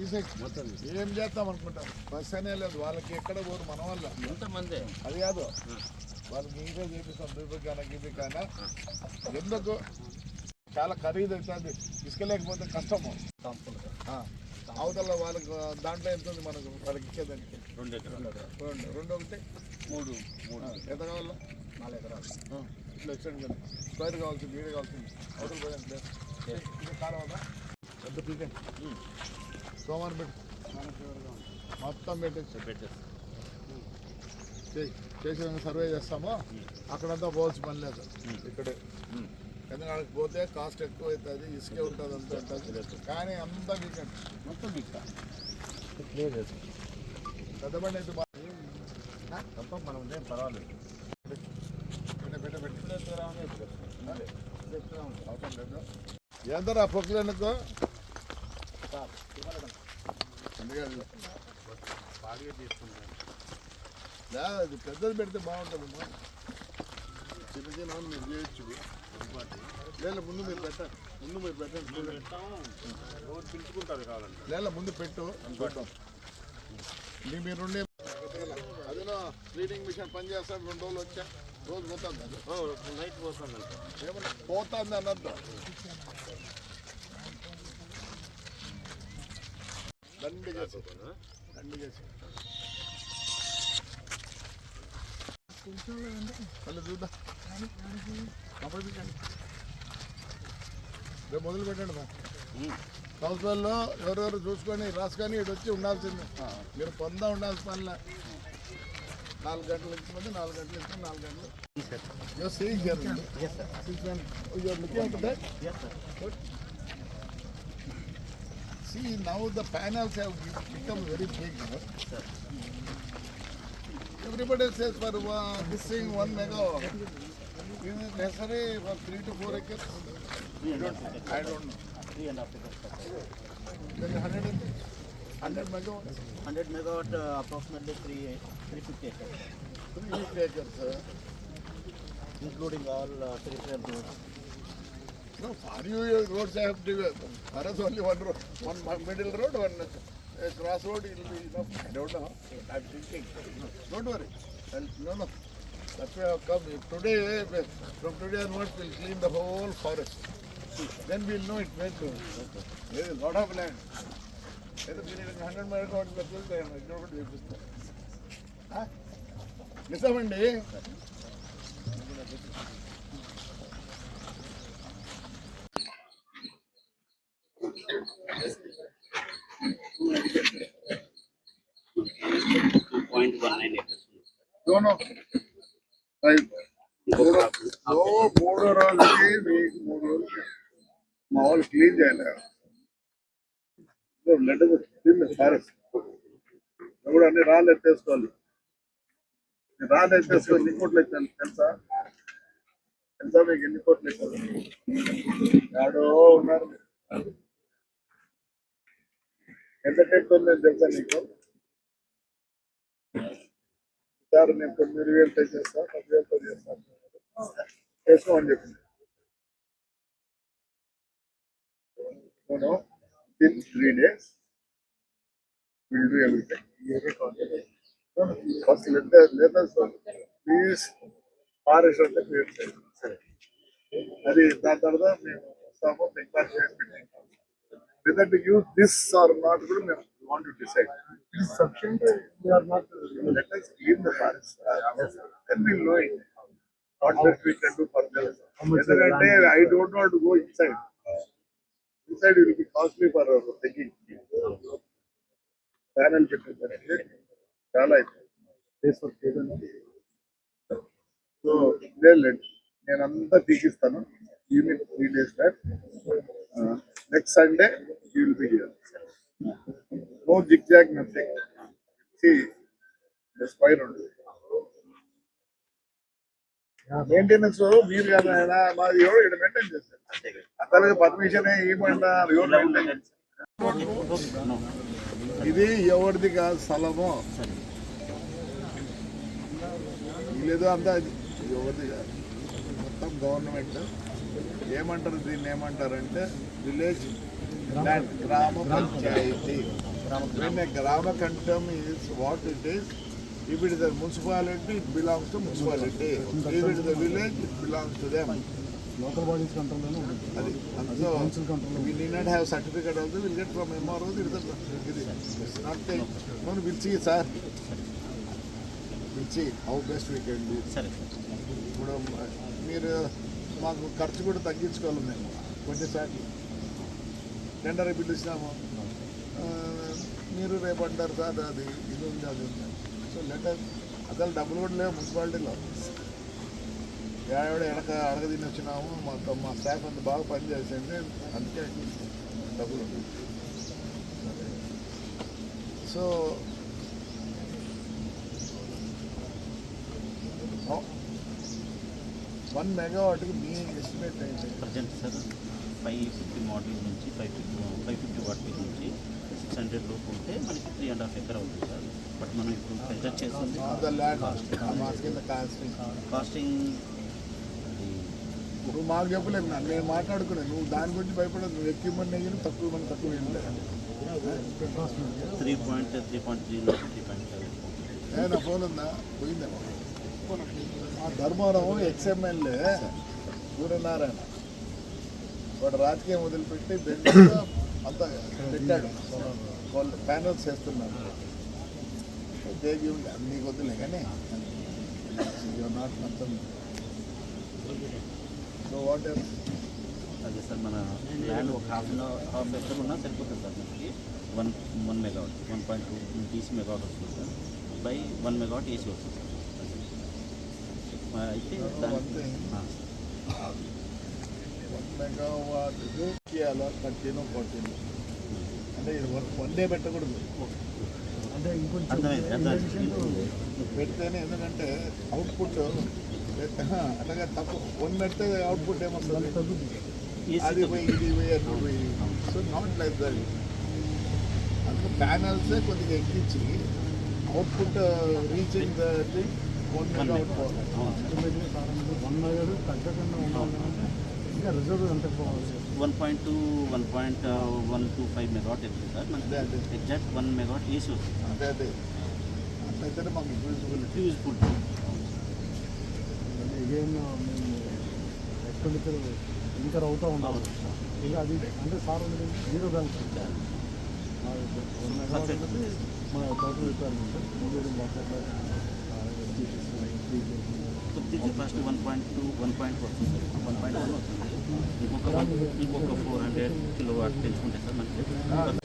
ఏం చేస్తాం అనుకుంటారు? బస్ అనే లేదు. వాళ్ళకి ఎక్కడ పోరు? మన వల్ల ఎంతమంది? అది కాదు. వాళ్ళకి ఇంకా చేపిస్తాం. బీబికానా గీబికానా ఎందుకు? చాలా ఖరీదు అవుతుంది. ఇసుకలేకపోతే కష్టము. ఆ, అవతల వాళ్ళకి దాంట్లో ఎంత ఉంది మనకు? వాళ్ళకి ఇచ్చేదానికి? రెండు ఎకరాలు. రెండు. రెండు. ఒకటి? మూడు. మూడు. ఎంత కావాలా? నాలుగు ఎకరాలు. ఇట్లా ఇచ్చాను కదా. స్క్వేర్ కావాల్సింది వీడి కావాల్సింది. అవతల ఇది కాలవదా పెద్ద సోమవారం పెట్టు. మొత్తం పెట్టేసి. పెట్టేసి చేయి చేసి సర్వే చేస్తాము. అక్కడంతా పోవాల్సిన పని లేదు. ఇక్కడే. ఎందుకంటే అక్కడికి పోతే కాస్ట్ ఎక్కువ అవుతుంది ఇసుకే ఉంటుంది అంత ఉంటుంది. కానీ అంతా వీకెండ్. మొత్తం బిక్క పెద్ద బండి అయితే బాగా తప్ప మనం ఏం పర్వాలేదు. పెట్ట పెట్ట పెట్ట. ఇప్పుడు అవసరం లేదు. ఎంతరా తీసుకుంటాను లేదు అది పెద్దది పెడితే బాగుంటుంది చిన్న చిన్న మీరు చేయొచ్చు లేదా ముందు మీరు పెట్టండి ముందు మీరు పెట్టండి రోజు పిలుచుకుంటారు కావాలండి లేదా ముందు పెట్టు పెట్టాం మీరు ఉండే అదేనా స్క్రీనింగ్ మిషన్ పనిచేస్తాను రెండు రోజులు వచ్చా రోజు పోతుంది నైట్ పోతుందంట ఏమన్నా పోతుంది అన్నద్దు దండి చేసి దండి చేసి మళ్ళీ చూద్దాం రేపు మొదలు పెట్టండి బా సంవత్సరాల్లో ఎవరెవరు చూసుకొని రాసుకొని ఇటు వచ్చి ఉండాల్సిందే. మీరు పొందా ఉండాల్సిన పనిలే. నాలుగు గంటలు ఇచ్చిపోతే నాలుగు గంటలు ఇస్తే నాలుగు గంటలు. You're seeing See, now the panels have become very big. Sir. Everybody says for uh, this thing one megawatt. Is it necessary for three to four acres? Three a half acres. I don't know. Three and a half acres. sir. Then 100, and- 100 megawatts, 100 megawatt, uh, approximately three 350 acres, 350 acres. Uh, including all uh, peripheral roads. No, far you roads I have developed. There is only one road, one middle road, one uh, cross road. It will be enough. I don't know. I'm thinking. Don't worry. I'll, no, no. That's why I've come. Today, from today onwards, we'll clean the whole forest. Then we'll know it went to. There is a lot of land. There is 100 megawatts that will there. It will be Listen, Andy. దోనో right ఓ మూడు రోజులకి మీకు మూడు రోజులకి మా వాళ్ళు clean చేయలేరు ఎవడు అన్ని రాళ్ళు ఎత్తేసుకోవాలి? రాళ్ళు ఎత్తేసుకొని ఎన్ని కోట్లు ఎత్తాను తెలుసా? తెలుసా మీకు ఎన్ని కోట్లు ఎత్తారు ఆడో ఉన్నారు. ఎంత టెక్ ఉందని తెలుసా నీకు? సార్ నేను తొమ్మిది వేలతో చేస్తాను పది వేలతో చేస్తాను చేసుకోమని చెప్పింది నేను in three days will do everything first let let please forest అంటే క్రియేట్ చేయండి. సరే. అది దాని తర్వాత మేము వస్తాము మీకు చేసి whether to use this or not కూడా మేము want to decide. It is sufficient, we are not, let us clean the forest. Then we'll know it. What best we can do further. Whether అంటే I don't want to go inside. Inside will be costly for our taking. Panel చాలా. So లేదు నేను అంతా తీసిస్తాను unit three days back next Sunday you will be here no zig zag nothing C స్పైర్ ఉంటుంది maintenance మీరు కదా ఆయన మాది ఎవరు ఇక్కడ మెయింటైన్ చేస్తారు. అతనికి పర్మిషన్ ఇవ్వమంటా ఎవరు మెయింటైన్ ఇది ఎవరిది కాదు స్థలము. లేదు అంతా ఇది ఎవరిది కాదు. మొత్తం గవర్నమెంట్ ఏమంటారు దీన్ని ఏమంటారంటే విలేజ్ గ్రామ panchayat. When a grama kantam is what it is, if it is a municipality, it belongs to municipality. If it is a village, it belongs to them. Local bodies కంట్రోల్లోనే ఉంటుంది అది అందులో control we need not have certificate also, we'll get from MRO, it is a- it is not the, no, we'll see, sir. We'll see how best we can do. సరే ఇప్పుడు మీరు మాకు ఖర్చు కూడా తగ్గించుకోవాలి మేము కొన్నిసార్లు టెండర్ పిలిచినాము ఆ, మీరు రేపు అంటారు సార్ అది ఇది ఉంది అది ఉంది. సో లెటర్ అసలు డబ్బులు కూడా లేవు మున్సిపాలిటీలో. ఏడావిడ ఎడక అడగ తిని వచ్చినాము మొత్తం మా స్టాఫ్ అంత బాగా పనిచేసింది అందుకే డబ్బులు. సో వన్ మెగావాట్కి మీ ఎస్టిమేట్ అయితే present sir five fifty model నుంచి five fifty five fifty watt నుంచి. హండ్రెడ్ లోపు ఉంటే మనకి త్రీ అండ్ హాఫ్ ఎకర్ అవుతుంది సార్. బట్ మనం ఇప్పుడు కన్స్ట్రక్ట్ చేస్తుంది కాస్టింగ్ నువ్వు మాకు చెప్పలేదు నా- నేను మాట్లాడుకున్నాను నువ్వు దాని గురించి భయపడదు నువ్వు ఎక్కువ మంది అయ్యి తక్కువ మంది తక్కువ three point three point three three point నా ఫోన్ ఉందా? పోయిందేమో ఆ ధర్మవరం ఎక్స్ఎమ్మెల్యే సూర్యనారాయణ. వాడు రాజకీయం వదిలిపెట్టి బెంగళూరులో అంతా పెట్టాడు. వాళ్ళు ప్యానల్స్ చేస్తున్నారు దేగి ఉండే నీకు వద్దులే కానీ నాట్ మొత్తం సో వాట్ ఎల్స్ అదే సార్ మన ల్యాండ్ ఒక హాఫ్ హాఫ్ ఎకర్ ఉన్నా సరిపోతుంది సార్ మనకి one one megawatt one point two DC megawatt వస్తుంది sir by one megawatt AC వస్తుంది సార్ ఆ, అయితే దానికి ఆ, వన్ మెగావాట్ చేయాలా థర్టీన్ ఫోర్టీన్ అంటే ఇది వన్ వన్ డే పెట్టకూడదు. అంటే ఇంకొంచెం పెడితేనే ఎందుకంటే అవుట్పుట్ అట్లాగే తక్కువ వన్ పెడితే అవుట్పుట్ ఏమొస్తుంది? అది పోయి ఇది పోయి అది పోయి. సో నాట్ లైక్ దట్ అందులో ప్యానల్సే కొద్దిగా ఎక్కించి output reaching the thing one mega out పోవాలి అవును. సార్ ఆటోమేటిక్గా సార్ వన్ మెగాడు తగ్గకుండా ఉండాలంటే ఇంకా రిజర్వ్ ఎంత పోవాలి? One point two one point one two five megawatt వెళ్తుంది సార్. మనకి ఎగ్జాక్ట్ వన్ మెగావాట్ ఏసీ వస్తుంది. అదే అదే. అట్లయితేనే మాకు యూజ్ఫుల్ యూజ్ఫుల్ అగైన్ మేము ఎక్స్పెండిచర్ ఇంకర్ అవుతూ ఉండాలి ఇంకా అది అంటే సార్ జీరో బ్యాలెన్స్ అనేది మన టోటల్ రిక్వైర్మెంట్ వాటర్ కొద్దిగా first one point two one point వస్తుంది వన్ పాయింట్ వన్ వస్తుంది. ఇంకొక ఇంకొక ఫోర్ హండ్రెడ్ కిలో వాట్ పెంచుకుంటే సార్ మనకి?